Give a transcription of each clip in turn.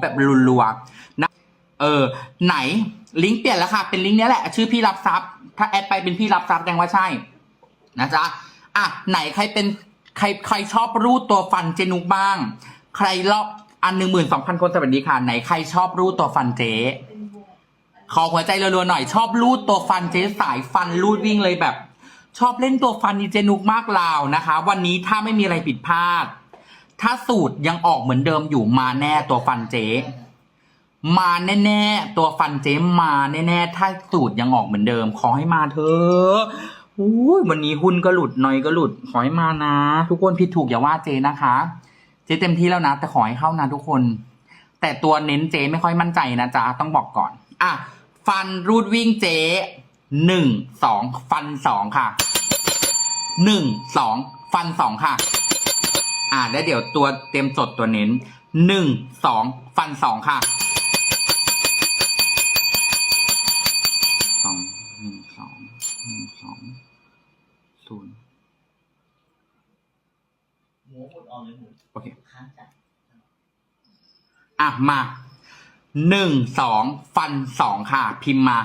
แบบรัวๆนะเออ ไหนลิงก์เปลี่ยนแล้วค่ะ เป็นลิงก์นี้แหละ ชื่อพี่รับทรัพย์ ถ้าแอดไปเป็นพี่รับทรัพย์แสดงว่าใช่ นะจ๊ะอะไหนใครเป็นใครใครชอบรูดตัวฟันเจนุกบ้าง ใครรอบอันหนึ่งหมื่นสองพันคนสวัสดีค่ะ ไหนใครชอบรูดตัวฟันเจ๊ขอหัวใจรัวๆหน่อยชอบรูดตัวฟันเจ๊สายฟันรูดวิ่งเลยแบบ ชอบเล่นตัวฟันดีเจนุกมากลาวนะคะ วันนี้ถ้าไม่มีอะไรผิดพลาด ถ้าสูตรยังออกเหมือนเดิมอยู่มาแน่ตัวฟันเจ๊ มาแน่ๆตัวฟันเจ๊มาแน่ๆถ้าสูตรยังออกเหมือนเดิม ขอให้มาเถอะอุ้ยวันนี้หุ้นก็หลุดหน่อยก็หลุด ขอให้มานะ ทุกคนผิดถูกอย่าว่าเจนะคะ เจ๊เต็มที่แล้วนะ แต่ขอให้เข้านะทุกคน แต่ตัวเน้นเจ๊ไม่ค่อยมั่นใจนะจ๊ะต้องบอกก่อน อะ ฟันรูดวิ่งเจ๊หนึ่งสองฟันสองค่ะหนึ่งสองฟันสองค่ะ อะแล้วเดี๋ยวตัวเตรียมจดตัวเน้นหนึ่งสองฟันสองค่ะสองหนึ่งสองหนึ่งสองศูนย์หมูหมดออกเลยหมูโอเคค้างจัดอะมาหนึ่งสองฟันสองค่ะ พิมพ์มา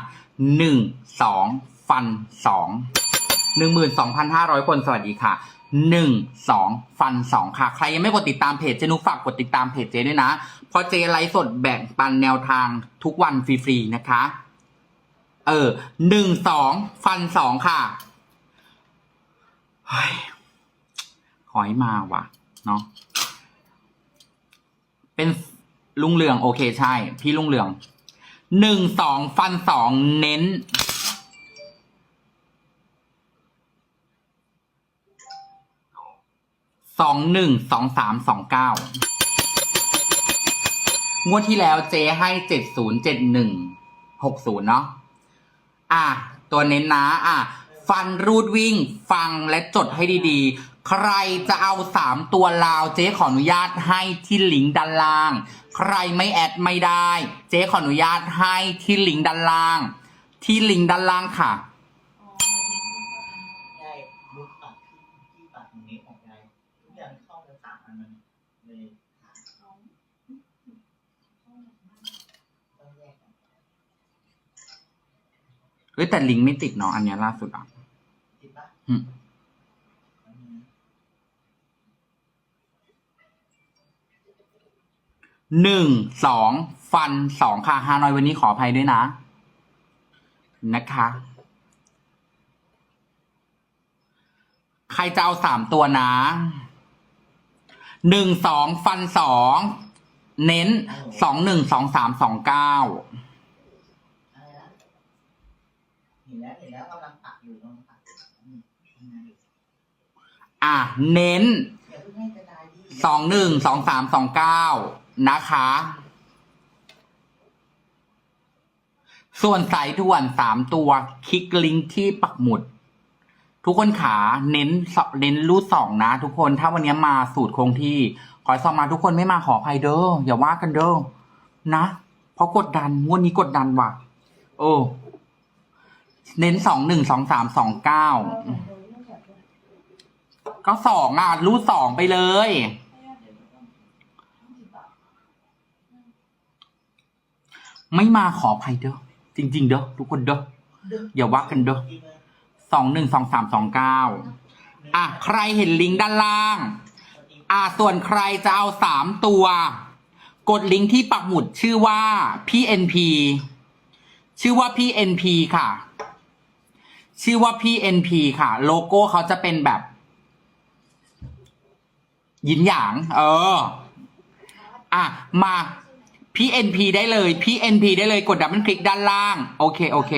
หนึ่งสองฟันสองหนึ่งหมื่นสองพันห้าร้อยคนสวัสดีค่ะ หนึ่งสองฟันสองค่ะ ใครยังไม่กดติดตามเพจเจนุกฝากกดติดตามเพจเจด้วยนะ เพราะเจไลฟ์สดแบ่งปันแนวทางทุกวันฟรีๆนะคะ เออหนึ่งสองฟันสองค่ะเฮ้ยขอให้มาว่ะ เนาะเป็นลุงเหลือง โอเคใช่ พี่ลุงเหลืองหนึ่งสองฟันสองเน้น สองหนึ่งสองสามสองเก้างวดที่แล้วเจให้เจ็ดศูนย์เจ็ดหนึ่งหกศูนย์เนาะอะ ตัวเน้นนะ อะ ฟันรูดวิ่ง ฟังและจดให้ดีๆ ใครจะเอาสามตัวลาว เจ๊ขออนุญาตให้ที่ลิงก์ด้านล่าง ใครไม่แอดไม่ได้ เจ๊ขออนุญาตให้ที่ลิงก์ด้านล่าง ที่ลิงก์ด้านล่างค่ะ ยายมุดปัดที่ที่ปัดตรงนี้ของยายทุกอย่างเข้าไปสามอันมันเลยขาดต้องแยกกั นเอ้ยแต่ลิงก์ไม่ติดเนาะอันเนี้ยล่าสุดอะคิดปะอืมหนึ่งสองฟันสองค่ะฮานอยวันนี้ขออภัยด้วยนะ นะคะ ใครจะเอาสามตัวนะ หนึ่งสองฟันสองเน้นสองหนึ่งสองสามสองเก้าอะไรนะเห็นแล้วเห็นแล้วกำลังปักอยู่กำลังปักอยู่อืมทำงานอยู่อะเน้นอย่าเพิ่งให้กระจายดิสองหนึ่งสองสามสองเก้านะคะ ส่วนสายด่วนสามตัว คลิกลิงก์ที่ปักหมุด ทุกคนขาเน้นสเน้นรูดสองนะ ทุกคนถ้าวันนี้มาสูตรคงที่ ขอสองมาทุกคนไม่มาขออภัยเด้ออย่าว่ากันเด้อนะ เพราะกดดันงวดนี้กดดันว่ะ โอ้เน้นสองหนึ่งสองสามสองเก้าก็สองอะรูดสองไปเลยไม่มาขออภัยเด้อจริง ๆ เด้อทุกคนเด้ออย่าว่ากันเด้อ สองหนึ่งสองสามสองเก้าอะใครเห็นลิงก์ด้านล่าง อะส่วนใครจะเอาสามตัว กดลิงก์ที่ปักหมุดชื่อว่าพี่ NP ชื่อว่าพี่ NP ค่ะ ชื่อว่าพี่ NP ค่ะ โลโก้เขาจะเป็นแบบยินหยาง เออ อะ มาพี่ NP ได้เลยพี่ NP ได้เลย กดดับเบิลคลิกด้านล่าง โอเค โอเค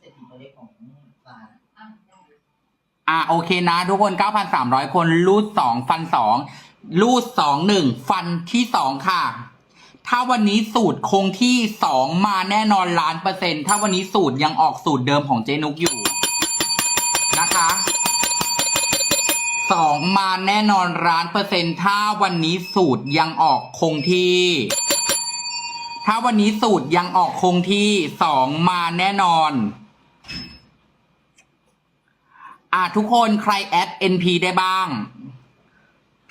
เว้นเศรษฐีตัวเล็กของฟานอะโอเคนะ ทุกคน 9,300 คนรูดสองฟันสองรูดสองหนึ่งฟันที่สองค่ะ ถ้าวันนี้สูตรคงที่สองมาแน่นอนล้านเปอร์เซ็นต์ถ้าวันนี้สูตรยังออกสูตรเดิมของเจนุกอยู่นะคะสองมาแน่นอนล้านเปอร์เซ็นต์ถ้าวันนี้สูตรยังออกคงที่ ถ้าวันนี้สูตรยังออกคงที่สองมาแน่นอน อะทุกคนใครแอด NP ได้บ้าง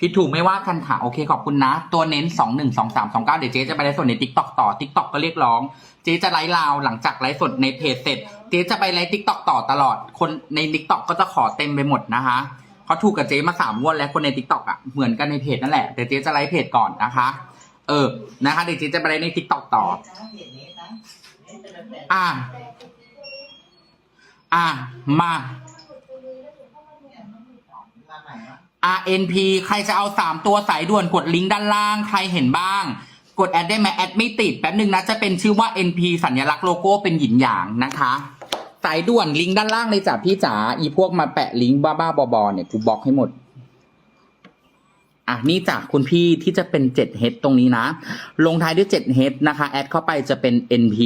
ผิดถูกไม่ว่ากันค่ะ โอเคขอบคุณนะ ตัวเน้นสองหนึ่งสองสามสองเก้าเดี๋ยวเจ๊จะไปไลฟ์สดในทิกตอกต่อทิกตอกก็เรียกร้อง เจ๊จะไลฟ์ลาวหลังจากไลฟ์สดในเพจเสร็จ เจ๊จะไปไลฟ์ทิกตอกต่อตลอด คนในทิกตอกก็จะขอเต็มไปหมดนะคะเขาถูกกับเจ๊มาสามงวดแล้วคนในทิกตอกอะเหมือนกันในเพจนั่นแหละแต่เจ๊จะไลฟ์เพจก่อนนะคะ เออนะคะเดี๋ยวเจ๊จะไปไลฟ์ในทิกตอกต่อ อะอะมา มาใหม่เนาะ RNP ใครจะเอาสามตัวสายด่วนกดลิงก์ด้านล่างใครเห็นบ้าง กดแอดได้ไหมแอดไม่ติดแป๊บนึงนะจะเป็นชื่อว่า NP สัญลักษณ์โลโก้เป็นหยินหยางนะคะ สายด่วนลิงก์ด้านล่างเลยจ้ะพี่จ๋าอีพวกมาแปะลิงก์บ้าๆบอๆเนี่ยกูบล็อกให้หมดอะนี่จากคุณพี่ที่จะเป็น7 h ตรงนี้นะ ลงท้ายด้วย7 h นะคะ แอดเข้าไปจะเป็น NP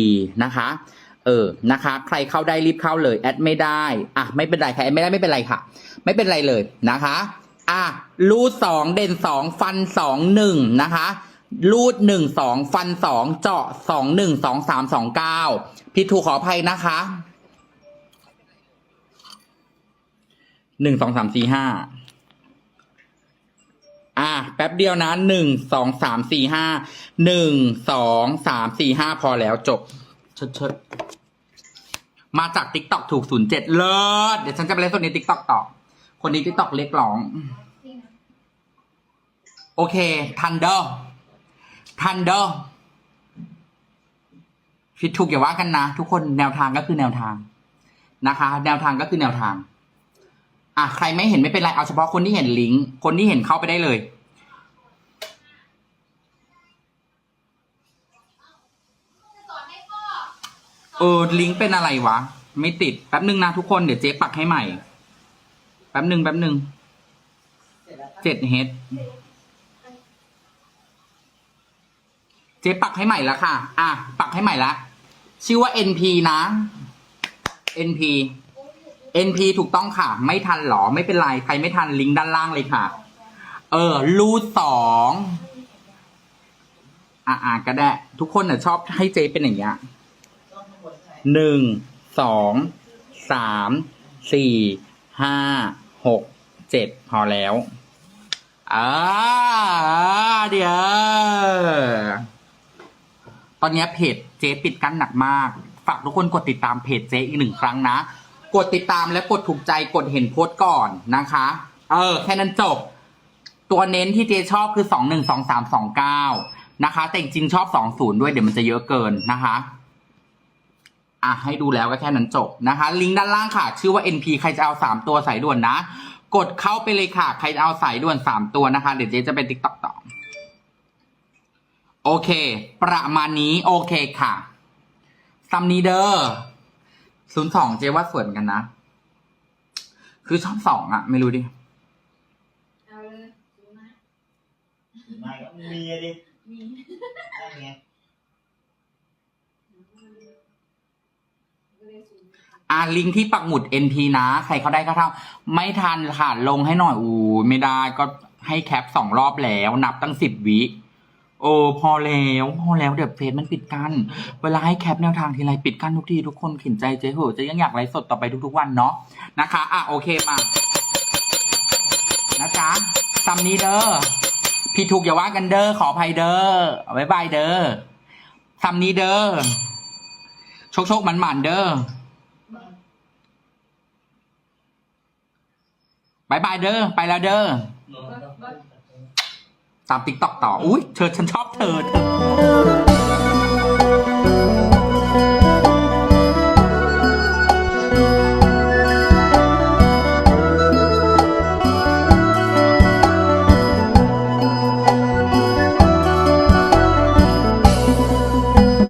นะคะ เออนะคะ ใครเข้าได้รีบเข้าเลยแอดไม่ได้ อะ ไม่เป็นไรใครแอดไม่ได้ไม่เป็นไรค่ะ ไม่เป็นไรเลยนะคะ อะรูดสองเด่นสองฟันสองหนึ่งนะคะรูดหนึ่งสองฟันสองเจาะสองหนึ่งสองสามสองเก้าพี่ถูกขออภัยนะคะหนึ่งสองสามสี่ห้าอะแป๊บเดียวนะหนึ่งสองสามสี่ห้าหนึ่งสองสามสี่ห้าพอแล้วจบ เชิดเชิดมาจากติ๊กต็อกถูกศูนย์เจ็ดเลิศเดี๋ยวฉันจะไปเล่นตัวในติ๊กต็อกต่อ คนนี้ติ๊กต็อกเรียกร้อง โอเค ทันเดอร์ ทันเดอร์ผิดถูกอย่าว่ากันนะ ทุกคนแนวทางก็คือแนวทางนะคะ แนวทางก็คือแนวทาง อะ ใครไม่เห็นไม่เป็นไร เอาเฉพาะคนที่เห็นลิงก์ คนที่เห็นเข้าไปได้เลย เออลิงก์เป็นอะไรวะ ไม่ติด แป๊บนึงนะทุกคนเดี๋ยวเจ๊ปักให้ใหม่ แป๊บนึงแป๊บนึงเจ็ดเฮดเจ๊ปักให้ใหม่แล้วค่ะ อะ ปักให้ใหม่ละ ชื่อว่า NP นะ NP NP ถูกต้องค่ะ ไม่ทันหรอ ไม่เป็นไร ใครไม่ทันลิงก์ด้านล่างเลยค่ะ เออ รูดสองอะอะก็ได้ ทุกคนเน่ะชอบให้เจ๊เป็นอย่างเงี้ย หนึ่งสองสามสี่ห้าหกเจ็ดพอแล้วอ่าเดี๋ยวตอนนี้เพจเจ๊ปิดกั้นหนักมาก ฝากทุกคนกดติดตามเพจเจ๊อีกหนึ่งครั้งนะ กดติดตามและกดถูกใจกดเห็นโพสต์ก่อนนะคะ เออ แค่นั้นจบ ตัวเน้นที่เจ๊ชอบคือสองหนึ่งสองสามสองเก้านะคะ แต่จริงๆชอบสองศูนย์ด้วยเดี๋ยวมันจะเยอะเกินนะคะ อะให้ดูแล้วก็แค่นั้นจบนะคะ ลิงก์ด้านล่างค่ะ ชื่อว่า NP ใครจะเอาสามตัวสายด่วนนะ กดเข้าไปเลยค่ะ ใครจะเอาสายด่วนสามตัวนะคะ เดี๋ยวเจ๊จะไปติ๊กต็อกต่อ โอเค ประมาณนี้โอเคค่ะซัมนีเดอร์ศูนย์สองเจ๊ว่าสวยเหมือนกันนะ คือชอบสองอะไม่รู้ดิเอาเลยดูนะไม่ก็มีอะดิ มี ได้ไง ก็เลยสูง อะลิงก์ที่ปักหมุด NP นะ ใครเขาได้ก็เท่า ไม่ทันค่ะ ลงให้หน่อยอูไม่ได้ก็ให้แคปสองรอบแล้วนับตั้งสิบวิโอ้พอแล้วพอแล้วเดี๋ยวเฟซมันปิดกัน เวลาให้แคปแนวทางทีไรปิดกั้นทุกทีทุกคนข็นใจเจ๊เหอะจะยังอยากไลฟ์สดต่อไปทุกๆวันเนาะนะคะ อะโอเคมานะจ๊ะซัมนี้เด้อพี่ถูกอย่าว่ากันเด้อขออภัยเด้อบ๊ายบายเด้อซัมนี้เด้อโชคโชคมันหมันเด้อ บายบายเด้อไปแล้วเด้อตามติ๊กตอกต่อ อุ้ยเธอฉันชอบเธอเธอ